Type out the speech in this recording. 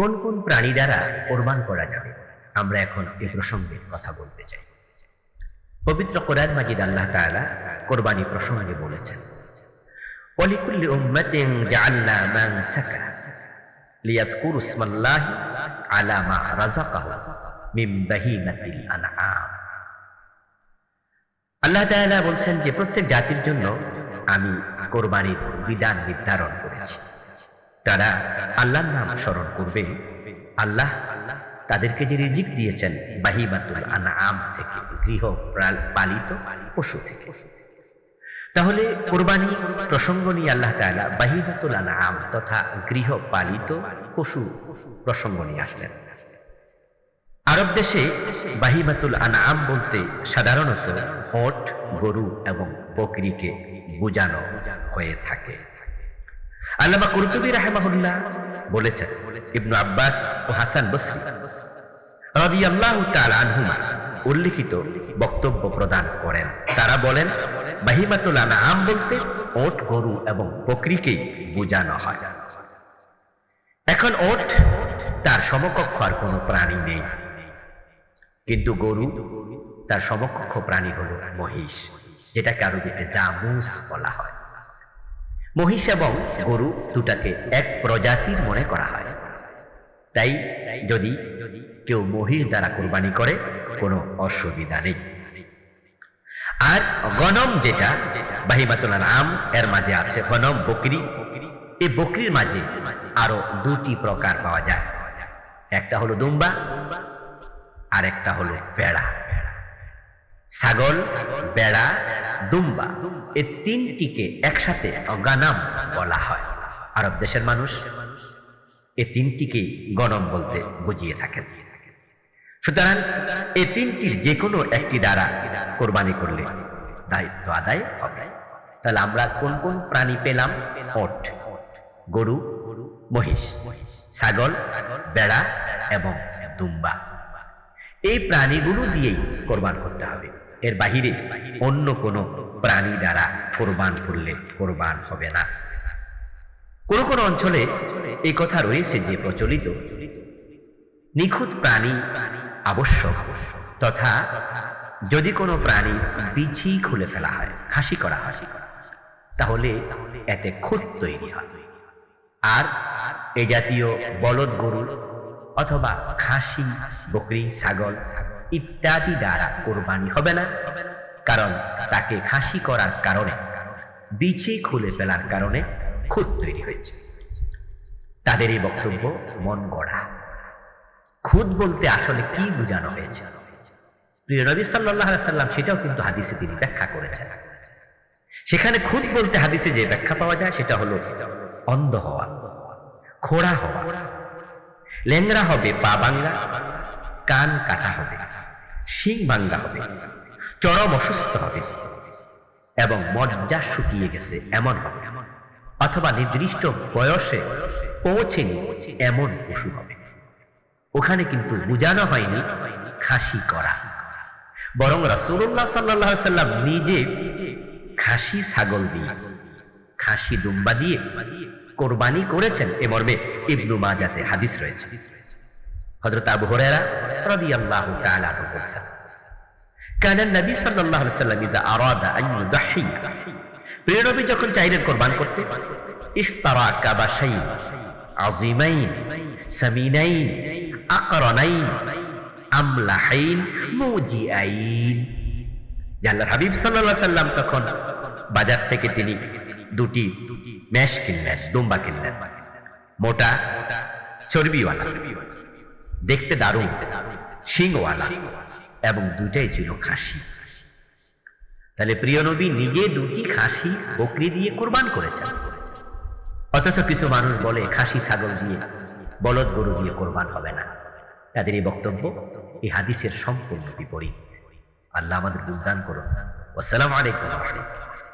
কোন কোন প্রাণী দ্বারা কোরবান করা যাবে আমরা এখন এ প্রসঙ্গে কথা বলতে চাই পবিত্র কোরআন মাজিদ আল্লাহ তাআলা কোরবানি প্রসঙ্গে বলেছেন ولكل أمة جعلنا منسكا ليذكروا اسم الله على ما رزقه من بهيمة الأنعام আল্লাহ তাআলা বলছেন যে প্রত্যেক জাতির জন্য আমি কোরবানির বিধান নির্ধারণ করেছি তারা আল্লাহর নাম স্মরণ করবে। আল্লাহ আল্লাহ তাদেরকে যে রিজিক দিয়েছেন বাহিমাতুল আনআম থেকে, গৃহ পালিত পশু থেকে। তাহলে কোরবানি প্রসঙ্গ নিয়ে আল্লাহ তাআলা বাহিমাতুল আনআম তথা গৃহ পালিত পশু প্রসঙ্গ নিয়ে আসলেন। আরব দেশে বাহিমাতুল আনআম বলতে সাধারণত ওট গরু এবং বকরিকে বোঝানো হয়ে থাকে। আল্লামা কুরতুবী রাহেমাহুল্লাহ বলেছেন, ইবনু আব্বাস ও হাসান বসরি রাদিয়াল্লাহু তাআলা আনহুমা উল্লিখিত বক্তব্য প্রদান করেন। তারা বলেন বাহিমাতুল আনআম বলতে ওট, গরু এবং বকরিকেই বোঝানো হয়। এখন ওট, তার সমকক্ষ আর কোনো প্রাণী নেই। কিন্তু গরু, তার সমকক্ষ প্রাণী হল মহিষ, যেটাকে আরবিতে জামুস বলা হয়। মহিষ এবং গরু দুটাকে এক প্রজাতির মনে করা হয়। তাই যদি কেউ মহিষ দ্বারা কোরবানি করে, কোনো অসুবিধা নেই। আর গনম যেটা, বাহিমাতুল আম এর মাঝে আছে গনম, বকরি। এই বকরির মাঝে আরও দুটি প্রকার পাওয়া যায়। একটা হলো দুম্বা আর একটা হলো বেড়া ছাগল, বেড়া, দুম্বা এই তিনটিকে একসাথে গানাম বলা হয়। আরব দেশের মানুষ এ তিনটিকেই গণম বলতে বুঝিয়ে থাকেন। সুতরাং এ তিনটির যে কোনো একটি দ্বারা কোরবানি করলে দায়িত্ব আদায় হবে। তাহলে আমরা কোন কোন প্রাণী পেলাম? ওট, গরু, মহিষ, ছাগল, বেড়া এবং দুম্বা। এই প্রাণীগুলো দিয়েই কোরবান করতে হবে। এর বাহিরে অন্য কোনো প্রাণী দ্বারা কোরবান করলে কোরবান হবে না। কোনো কোনো অঞ্চলে এই কথা রয়েছে যে প্রচলিত। নিখুঁত প্রাণী আবশ্যক, তথা যদি কোনো প্রাণী বিছি খুলে ফেলা হয়, খাসি করা হয়, তাহলে এতে খুঁত তৈরি হয়। আর এ জাতীয় বলদ গরু অথবা খাসি, বকরি ছাগল ছাগল ইত্যাদি দ্বারা কোরবানি হবে না। কারণ তাকে খাসি করার কারণে, বিচে খুলে ফেলার কারণে খুদ তৈরি হয়েছে। তাদের এই বক্তব্য মন গড়া। খুদ বলতে আসলে কি বোঝানো হয়েছে? প্রিয় নবী সাল্লাম সেটাও কিন্তু হাদিসে তিনি ব্যাখ্যা করেছেন। সেখানে খুদ বলতে হাদিসে যে ব্যাখ্যা পাওয়া যায় সেটা হলো অন্ধ হওয়া, খোড়া হওয়া। ল্যাংরা হবে, পা বাংলা, কান কাটা হবে। শিং ভাঙ্গা হবে, চরম অসুস্থ হবে এবং মজ্জা শুকিয়ে গেছে এমন হবে, অথবা নির্দিষ্ট বয়সে পৌঁছেনি এমন পশু হবে। ওখানে কিন্তু বোঝানো হয়নি খাসি করা। বরং রাসূলুল্লাহ সাল্লাল্লাহু আলাইহি সাল্লাম নিজে খাসি ছাগল দিয়ে, খাসি দুম্বা দিয়ে কোরবানি করেছেন। এ মর্মে ইবনু মাজাতে হাদিস রয়েছে। হযরত আবু হুরায়রা তখন বাজার থেকে তিনি দুটি ম্যাশ কিনলেন দুম্বা কিনলেন। মোটা চর্বিওয়ালা। দেখতে দারুণ শিংওয়ালা এবং দুটাই ছিল খাসি। তাহলে প্রিয় নবী নিজে দুটি খাসি বকরি দিয়ে কোরবান করেছেন। অথচ কিছু মানুষ বলে, খাসি, ছাগল দিয়ে বলদ গরু দিয়ে কোরবান হবে না। তাদের এই বক্তব্য, এই হাদিসের সম্পূর্ণ বিপরীত। আল্লাহ আমাদের বুঝদান করুন। আসসালামু আলাইকুম।